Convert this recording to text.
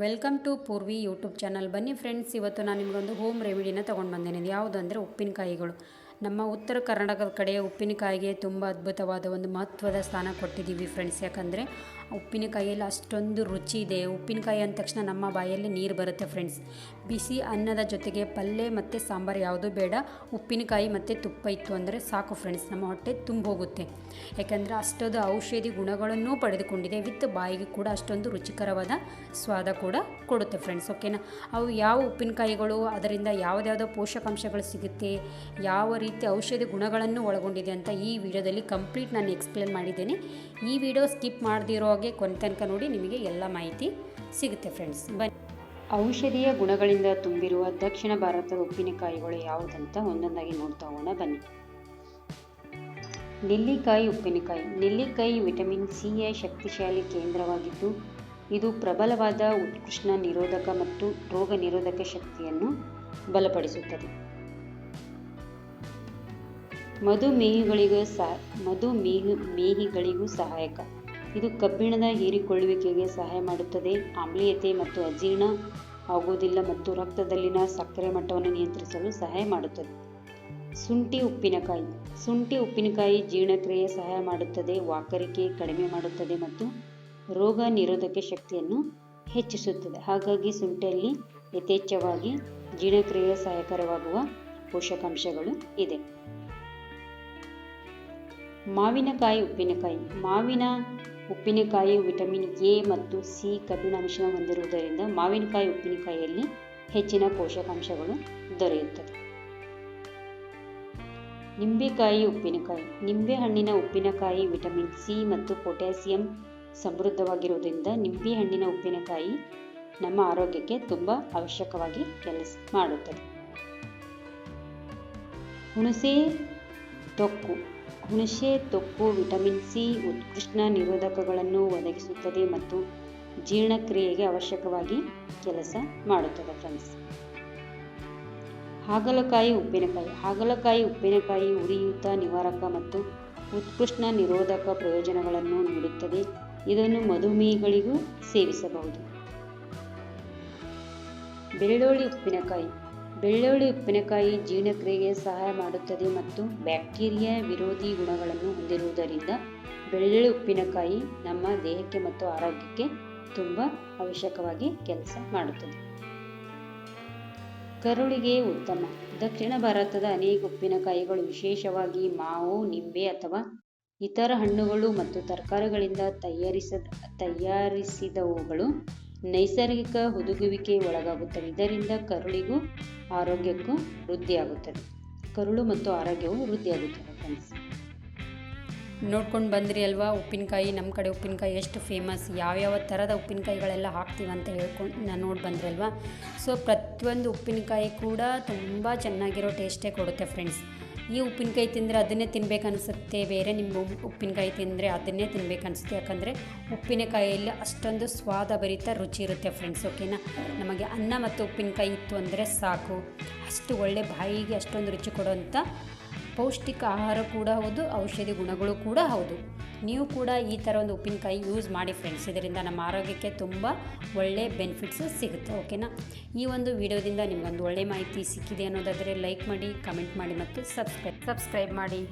Welcome to Purvi YouTube channel. ಬನ್ನಿ friends, ಇವತ್ತು ನಾನು ನಿಮಗೊಂದು ಹೋಮ್ ರೆಮಿಡಿನ ತೊಗೊಂಡು ಬಂದೇನೆ ಯಾವುದು ಅಂದರೆ ಉಪ್ಪಿನಕಾಯಿಗಳು. ನಮ್ಮ ಉತ್ತರ ಕರ್ನಾಟಕದ ಕಡೆ ಉಪ್ಪಿನಕಾಯಿಗೆ ತುಂಬ ಅದ್ಭುತವಾದ ಒಂದು ಮಹತ್ವದ ಸ್ಥಾನ ಕೊಟ್ಟಿದ್ದೀವಿ ಫ್ರೆಂಡ್ಸ್ ಯಾಕಂದರೆ ಉಪ್ಪಿನಕಾಯಿಯಲ್ಲಿ ಅಷ್ಟೊಂದು ರುಚಿ ಇದೆ. ಉಪ್ಪಿನಕಾಯಿ ಅಂದ ತಕ್ಷಣ ನಮ್ಮ ಬಾಯಲ್ಲಿ ನೀರು ಬರುತ್ತೆ ಫ್ರೆಂಡ್ಸ್ ಬಿಸಿ ಅನ್ನದ ಜೊತೆಗೆ ಪಲ್ಯ ಮತ್ತು ಸಾಂಬಾರು ಯಾವುದೂ ಬೇಡ. ಉಪ್ಪಿನಕಾಯಿ ಮತ್ತು ತುಪ್ಪ ಇತ್ತು ಅಂದರೆ ಸಾಕು ಫ್ರೆಂಡ್ಸ್ ನಮ್ಮ ಹೊಟ್ಟೆ ತುಂಬ ಹೋಗುತ್ತೆ ಯಾಕಂದರೆ ಅಷ್ಟೊಂದು ಔಷಧಿ ಗುಣಗಳನ್ನು ಪಡೆದುಕೊಂಡಿದೆ. ವಿತ್ ಬಾಯಿಗೆ ಕೂಡ ಅಷ್ಟೊಂದು ರುಚಿಕರವಾದ ಸ್ವಾದ ಕೂಡ ಕೊಡುತ್ತೆ ಫ್ರೆಂಡ್ಸ್ ಓಕೆನಾ ಅವು ಯಾವ ಉಪ್ಪಿನಕಾಯಿಗಳು, ಅದರಿಂದ ಯಾವುದ್ಯಾವುದೋ ಪೋಷಕಾಂಶಗಳು ಸಿಗುತ್ತೆ, ಯಾವ ರೀತಿ ಔಷಧಿ ಗುಣಗಳನ್ನು ಒಳಗೊಂಡಿದೆ ಅಂತ ಈ ವಿಡಿಯೋದಲ್ಲಿ ಕಂಪ್ಲೀಟ್ ನಾನು ಎಕ್ಸ್ಪ್ಲೇನ್ ಮಾಡಿದ್ದೇನೆ. ಈ ವಿಡಿಯೋ ಸ್ಕಿಪ್ ಮಾಡದಿರೋ ಹಾಗೆ ಕೊನೆ ತನಕ ನೋಡಿ, ನಿಮಗೆ ಎಲ್ಲ ಮಾಹಿತಿ ಸಿಗುತ್ತೆ ಫ್ರೆಂಡ್ಸ್ ಬನ್ನಿ. ಔಷಧೀಯ ಗುಣಗಳಿಂದ ತುಂಬಿರುವ ದಕ್ಷಿಣ ಭಾರತದ ಉಪ್ಪಿನಕಾಯಿಗಳು ಯಾವುದಂತ ಒಂದೊಂದಾಗಿ ನೋಡ್ತಾ ಹೋಗೋಣ, ಬನ್ನಿ. ನೆಲ್ಲಿಕಾಯಿ ಉಪ್ಪಿನಕಾಯಿ. ನೆಲ್ಲಿಕಾಯಿ ವಿಟಮಿನ್ ಸಿ ಯ ಶಕ್ತಿಶಾಲಿ ಕೇಂದ್ರವಾಗಿದ್ದು, ಇದು ಪ್ರಬಲವಾದ ಉತ್ಕೃಷ್ಣ ನಿರೋಧಕ ಮತ್ತು ರೋಗ ನಿರೋಧಕ ಶಕ್ತಿಯನ್ನು ಬಲಪಡಿಸುತ್ತದೆ. ಮಧುಮೇಹಿಗಳಿಗೂ ಸಹ ಮಧುಮೇಹ, ಮೇಹಿಗಳಿಗೂ ಸಹಾಯಕ. ಇದು ಕಬ್ಬಿಣದ ಹೀರಿಕೊಳ್ಳುವಿಕೆಗೆ ಸಹಾಯ ಮಾಡುತ್ತದೆ. ಆಮ್ಲೀಯತೆ ಮತ್ತು ಅಜೀರ್ಣ ಆಗುವುದಿಲ್ಲ ಮತ್ತು ರಕ್ತದಲ್ಲಿನ ಸಕ್ಕರೆ ಮಟ್ಟವನ್ನು ನಿಯಂತ್ರಿಸಲು ಸಹಾಯ ಮಾಡುತ್ತದೆ. ಶುಂಠಿ ಉಪ್ಪಿನಕಾಯಿ ಶುಂಠಿ ಉಪ್ಪಿನಕಾಯಿ ಜೀರ್ಣಕ್ರಿಯೆ ಸಹಾಯ ಮಾಡುತ್ತದೆ, ವಾಕರಿಕೆ ಕಡಿಮೆ ಮಾಡುತ್ತದೆ ಮತ್ತು ರೋಗ ನಿರೋಧಕ ಶಕ್ತಿಯನ್ನು ಹೆಚ್ಚಿಸುತ್ತದೆ. ಹಾಗಾಗಿ ಶುಂಠಿಯಲ್ಲಿ ಯಥೇಚ್ಛವಾಗಿ ಜೀರ್ಣಕ್ರಿಯೆ ಸಹಾಯಕರವಾಗುವ ಪೋಷಕಾಂಶಗಳು ಇದೆ. ಮಾವಿನಕಾಯಿ ಉಪ್ಪಿನಕಾಯಿ ಮಾವಿನ ಉಪ್ಪಿನಕಾಯಿ ವಿಟಮಿನ್ ಎ ಮತ್ತು ಸಿ ಕಬ್ಬಿಣಾಂಶ ಹೊಂದಿರುವುದರಿಂದ ಮಾವಿನಕಾಯಿ ಉಪ್ಪಿನಕಾಯಿಯಲ್ಲಿ ಹೆಚ್ಚಿನ ಪೋಷಕಾಂಶಗಳು ದೊರೆಯುತ್ತದೆ ನಿಂಬೆಕಾಯಿ ಉಪ್ಪಿನಕಾಯಿ ನಿಂಬೆಹಣ್ಣಿನ ಉಪ್ಪಿನಕಾಯಿ ವಿಟಮಿನ್ ಸಿ ಮತ್ತು ಪೊಟ್ಯಾಸಿಯಂ ಸಮೃದ್ಧವಾಗಿರುವುದರಿಂದ ನಿಂಬೆಹಣ್ಣಿನ ಉಪ್ಪಿನಕಾಯಿ ನಮ್ಮ ಆರೋಗ್ಯಕ್ಕೆ ತುಂಬ ಅವಶ್ಯಕವಾಗಿ ಕೆಲಸ ಮಾಡುತ್ತದೆ. ಹುಣಸೆ, ತೊಕ್ಕು. ಹುಣಸೆ, ತೊಕ್ಕು, ವಿಟಮಿನ್ ಸಿ ಉತ್ಕೃಷ್ಟ ನಿರೋಧಕಗಳನ್ನು ಒದಗಿಸುತ್ತದೆ ಮತ್ತು ಜೀರ್ಣಕ್ರಿಯೆಗೆ ಅವಶ್ಯಕವಾಗಿ ಕೆಲಸ ಮಾಡುತ್ತದೆ ಫ್ರೆಂಡ್ಸ್ ಹಾಗಲಕಾಯಿ ಉಪ್ಪಿನಕಾಯಿ. ಹಾಗಲಕಾಯಿ ಉಪ್ಪಿನಕಾಯಿ ಉರಿಯೂತ, ನಿವಾರಕ ಮತ್ತು ಉತ್ಕೃಷ್ಟ ನಿರೋಧಕ ಪ್ರಯೋಜನಗಳನ್ನು ನೀಡುತ್ತದೆ. ಇದನ್ನು ಮಧುಮೇಹಿಗಳಿಗೂ ಸೇವಿಸಬಹುದು ಬೆಳ್ಳುಳ್ಳಿ ಉಪ್ಪಿನಕಾಯಿ. ಬೆಳ್ಳುಳ್ಳಿ ಉಪ್ಪಿನಕಾಯಿ ಜೀರ್ಣಕ್ರಿಯೆಗೆ ಸಹಾಯ ಮಾಡುತ್ತದೆ ಮತ್ತು ಬ್ಯಾಕ್ಟೀರಿಯಾ ವಿರೋಧಿ ಗುಣಗಳನ್ನು ಹೊಂದಿರುವುದರಿಂದ ಬೆಳ್ಳುಳ್ಳಿ ಉಪ್ಪಿನಕಾಯಿ ನಮ್ಮ ದೇಹಕ್ಕೆ ಮತ್ತು ಆರೋಗ್ಯಕ್ಕೆ ತುಂಬ ಅವಶ್ಯಕವಾಗಿ ಕೆಲಸ ಮಾಡುತ್ತದೆ. ಕರುಳಿಗೆ ಉತ್ತಮ. ದಕ್ಷಿಣ ಭಾರತದ ಅನೇಕ ಉಪ್ಪಿನಕಾಯಿಗಳು ವಿಶೇಷವಾಗಿ ಮಾವು, ನಿಂಬೆ ಅಥವಾ ಇತರ ಹಣ್ಣುಗಳು ಮತ್ತು ತರಕಾರಿಗಳಿಂದ ತಯಾರಿಸದ, ತಯಾರಿಸಿದವುಗಳು ನೈಸರ್ಗಿಕ ಹುದುಗುವಿಕೆ ಒಳಗಾಗುತ್ತವೆ ಇದರಿಂದ ಕರುಳಿಗೂ ಆರೋಗ್ಯಕ್ಕೂ ವೃದ್ಧಿಯಾಗುತ್ತದೆ. ಕರುಳು ಮತ್ತು ಆರೋಗ್ಯವು ವೃದ್ಧಿಯಾಗುತ್ತದೆ ಫ್ರೆಂಡ್ಸ್ ನೋಡ್ಕೊಂಡು ಬಂದ್ರಿ ಅಲ್ವಾ? ಉಪ್ಪಿನಕಾಯಿ ನಮ್ಮ ಕಡೆ ಉಪ್ಪಿನಕಾಯಿ ಎಷ್ಟು ಫೇಮಸ್ ಯಾವ್ಯಾವ ಥರದ ಉಪ್ಪಿನಕಾಯಿಗಳೆಲ್ಲ ಅಂತ ಹೇಳ್ಕೊಂಡು ನಾನು ನೋಡಿ ಬಂದ್ರಿ ಅಲ್ವಾ? ಸೊ ಪ್ರತಿಯೊಂದು ಉಪ್ಪಿನಕಾಯಿ ಕೂಡ ತುಂಬ ಚೆನ್ನಾಗಿರೋ ಟೇಸ್ಟೇ ಕೊಡುತ್ತೆ ಫ್ರೆಂಡ್ಸ್ ಈ ಉಪ್ಪಿನಕಾಯಿ ತಿಂದರೆ ಅದನ್ನೇ ತಿನ್ಬೇಕು ಅನಿಸುತ್ತೆ ಬೇರೆ ನಿಮ್ಮ ಉಪ್ಪಿನಕಾಯಿ ತಿಂದರೆ ಅದನ್ನೇ ತಿನ್ಬೇಕು ಅನಿಸುತ್ತೆ ಯಾಕಂದರೆ ಉಪ್ಪಿನಕಾಯಿಯಲ್ಲಿ ಅಷ್ಟೊಂದು ಸ್ವಾದ ಭರಿತ ರುಚಿ ಇರುತ್ತೆ ಫ್ರೆಂಡ್ಸ್ ಓಕೆನಾ ನಮಗೆ ಅನ್ನ ಮತ್ತು ಉಪ್ಪಿನಕಾಯಿ ಇತ್ತು ಅಂದರೆ ಸಾಕು. ಅಷ್ಟು ಒಳ್ಳೆ ಬಾಯಿಗೆ ಅಷ್ಟೊಂದು ರುಚಿ ಕೊಡುವಂಥ ಪೌಷ್ಟಿಕ ಆಹಾರ ಕೂಡ ಹೌದು, ಔಷಧಿ ಗುಣಗಳು ಕೂಡ ಹೌದು. ನೀವು ಕೂಡ ಈ ಥರ ಒಂದು ಉಪ್ಪಿನಕಾಯಿ ಯೂಸ್ ಮಾಡಿ ಫ್ರೆಂಡ್ಸ್ ಇದರಿಂದ ನಮ್ಮ ಆರೋಗ್ಯಕ್ಕೆ ತುಂಬ ಒಳ್ಳೆಯ ಬೆನಿಫಿಟ್ಸ್ ಸಿಗುತ್ತೆ ಓಕೆನಾ ಈ ಒಂದು ವಿಡಿಯೋದಿಂದ ನಿಮಗೊಂದು ಒಳ್ಳೆಯ ಮಾಹಿತಿ ಸಿಕ್ಕಿದೆ ಅನ್ನೋದಾದರೆ ಲೈಕ್ ಮಾಡಿ ಕಮೆಂಟ್ ಮಾಡಿ ಮತ್ತು ಸಬ್ಸ್ಕ್ರೈಬ್ ಸಬ್ಸ್ಕ್ರೈಬ್ ಮಾಡಿ.